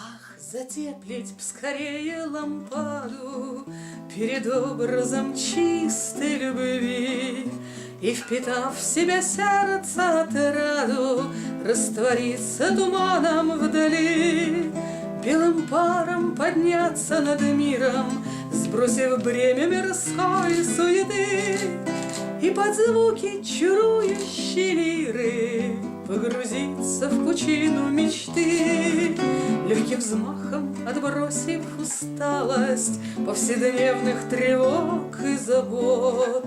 Ах, затеплить б скорее лампаду Перед образом чистой любви. И, впитав в себя сердце отраду, Раствориться туманом вдали, Белым паром подняться над миром, Сбросив бремя мирской суеты, И под звуки чарующей лиры Погрузиться в пучину мечты, Легким взмахом отбросив усталость Повседневных тревог и забот,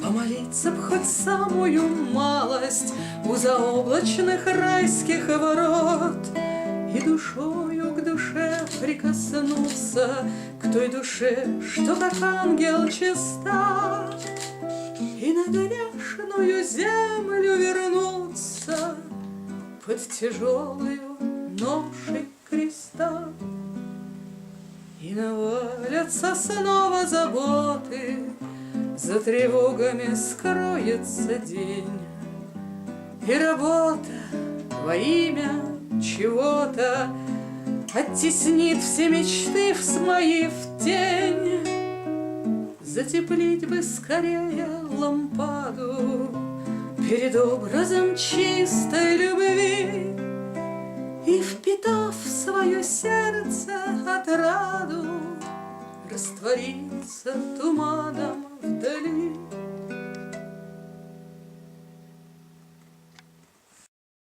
Помолиться б хоть самую малость У заоблачных райских ворот И душою к душе прикоснуться К той душе, что как ангел чиста И на грешную землю вернуться Под тяжелую ношей креста. И навалятся снова заботы, За тревогами скроется день. И работа во имя чего-то Оттеснит все мечты в мои в тень. Затеплить бы скорее лампаду Перед образом чистой любви И, впитав в свое сердце отраду Раствориться туманом.